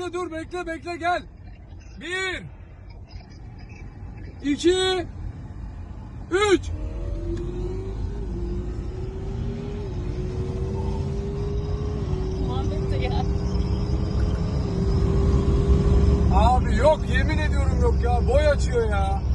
Bekle dur bekle bekle gel. Bir. İki. Üç. Abi yok yemin ediyorum yok ya. Boy açıyor ya.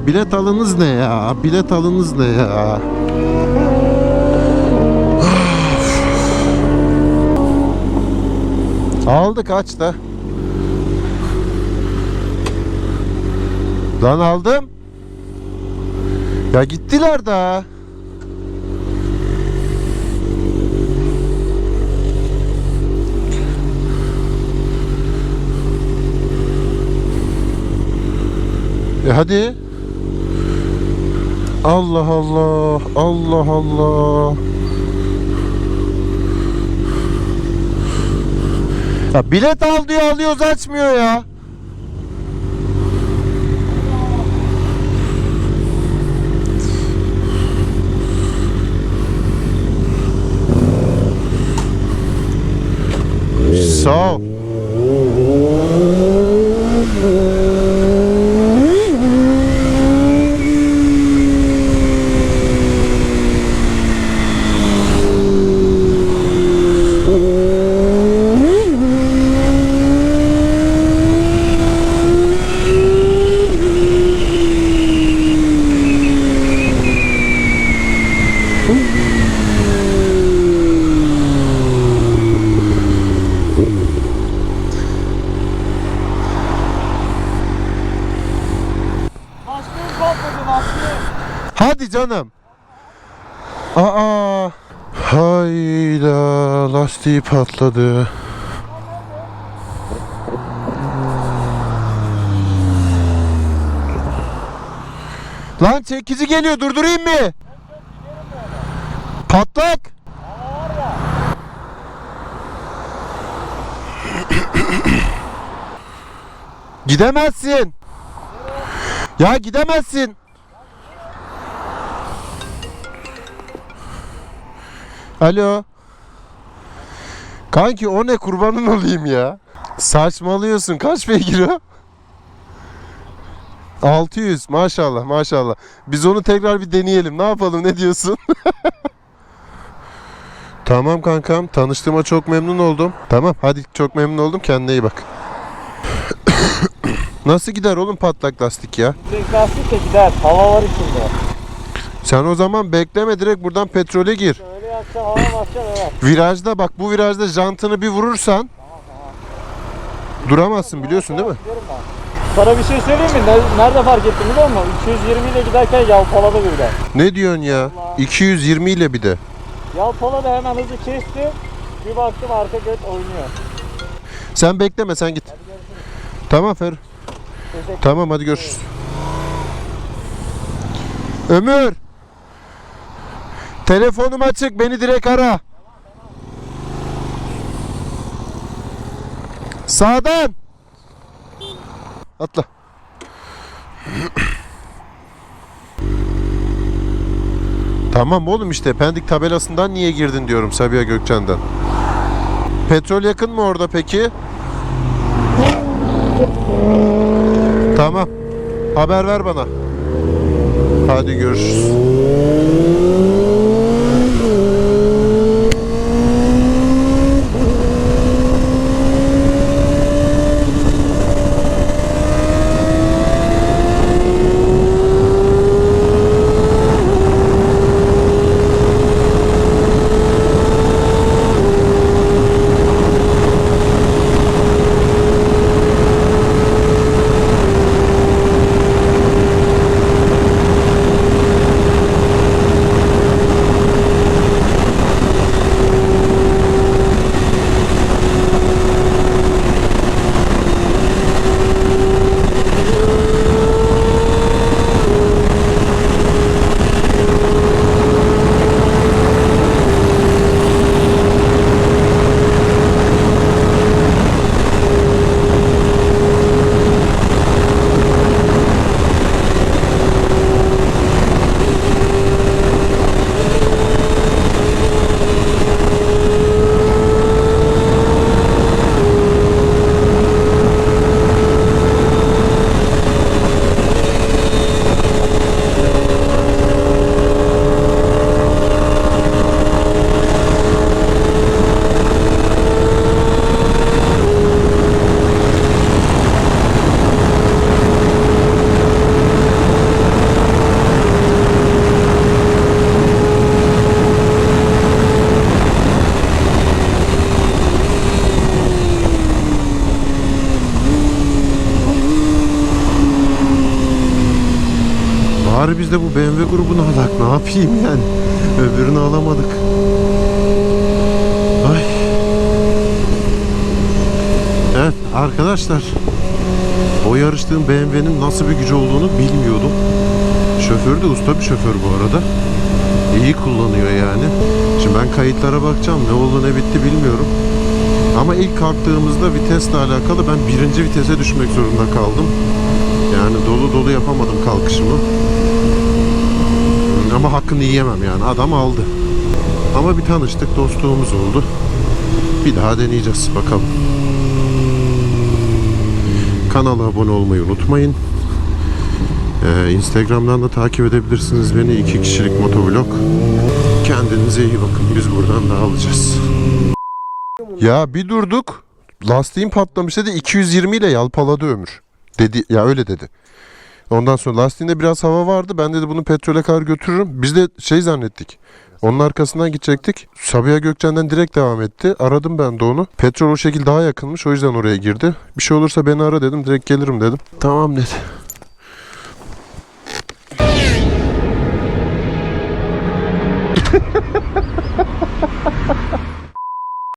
Bilet alınız ne ya? Bilet alınız ne ya? Aldık aç da. Lan aldım. Ya gittiler daha. E hadi. Allah Allah. Allah Allah. Ya bilet al diyor alıyoruz açmıyor ya. Sağ ol. Hadi canım. Aa! Hayda lastiği patladı. Lan çekici geliyor durdurayım mı? Patlak. Gidemezsin. Ya gidemezsin. Alo. Kanki o ne kurbanın olayım ya. Saçmalıyorsun. Kaç beygir o? 600 maşallah maşallah. Biz onu tekrar bir deneyelim. Ne yapalım ne diyorsun? tamam kankam. Tanıştığıma çok memnun oldum. Tamam hadi çok memnun oldum. Kendine iyi bak. Nasıl gider oğlum patlak lastik ya? Direkt lastik de gider. Hava var içinde. Sen o zaman bekleme direkt buradan petrole gir. Öyle yapsa hava basacaksın evet. Virajda bak bu virajda jantını bir vurursan duramazsın biliyorsun değil mi? Sana bir şey söyleyeyim mi? Ne- Nerede fark ettim biliyor musun? 220 ile giderken yalpaladı birden. Ne diyorsun ya? 220 ile bir de. Yalpaladı hemen hızı kesti. Bir baktım arka göt oynuyor. Sen bekleme sen git. Tamam Fer. Tamam hadi görüşürüz. Ömür. Telefonum açık beni direkt ara. Sağdan. Atla. tamam oğlum işte Pendik tabelasından niye girdin diyorum Sabiha Gökçen'den. Petrol yakın mı orada peki? Tamam. Haber ver bana. Hadi görüşürüz. Bari biz de bu BMW grubunu alak. Ne yapayım yani? Öbürünü alamadık. Ay. Evet arkadaşlar. O yarıştığım BMW'nin nasıl bir gücü olduğunu bilmiyordum. Şoför de usta bir şoför bu arada. İyi kullanıyor yani. Şimdi ben kayıtlara bakacağım. Ne oldu ne bitti bilmiyorum. Ama ilk kalktığımızda vitesle alakalı ben birinci vitese düşmek zorunda kaldım. Yani dolu dolu yapamadım kalkışımı. Ama hakkını yiyemem yani. Adam aldı. Ama bir tanıştık, dostluğumuz oldu. Bir daha deneyeceğiz bakalım. Kanala abone olmayı unutmayın. Ee, Instagram'dan da takip edebilirsiniz beni. iki kişilik motovlog. Kendinize iyi bakın. Biz buradan dağılacağız. Ya bir durduk. Lastiğim patlamış dedi. 220 ile yalpaladı ömür. Dedi ya öyle dedi. Ondan sonra lastiğinde biraz hava vardı. Ben dedi bunu petrole kadar götürürüm. Biz de şey zannettik. Onun arkasından gidecektik. Sabiha Gökçen'den direkt devam etti. Aradım ben de onu. Petrol o şekil daha yakınmış. O yüzden oraya girdi. Bir şey olursa beni ara dedim. Direkt gelirim dedim. Tamam dedi.